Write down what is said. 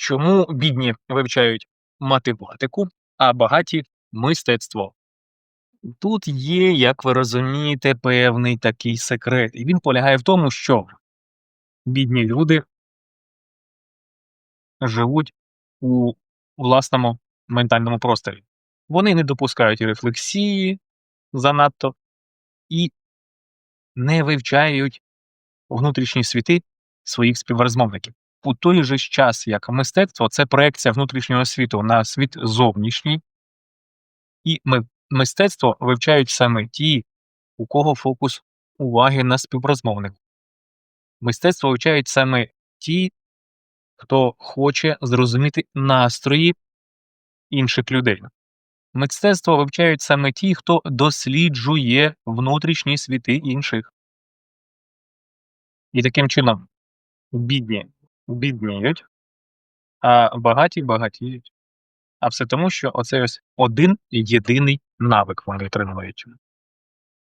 Чому бідні вивчають математику, а багаті мистецтво? Тут є, як ви розумієте, певний такий секрет. І він полягає в тому, що бідні люди живуть у власному ментальному просторі. Вони не допускають рефлексії занадто і не вивчають внутрішні світи своїх співрозмовників. У той же час, як мистецтво це проекція внутрішнього світу на світ зовнішній, і мистецтво вивчають саме ті, у кого фокус уваги на співрозмовнику. Мистецтво вивчають саме ті, хто хоче зрозуміти настрої інших людей. Мистецтво вивчають саме ті, хто досліджує внутрішні світи інших. І таким чином бідні бідніють, а багаті багатіють. А все тому, що оцей ось один єдиний навик вони тренують.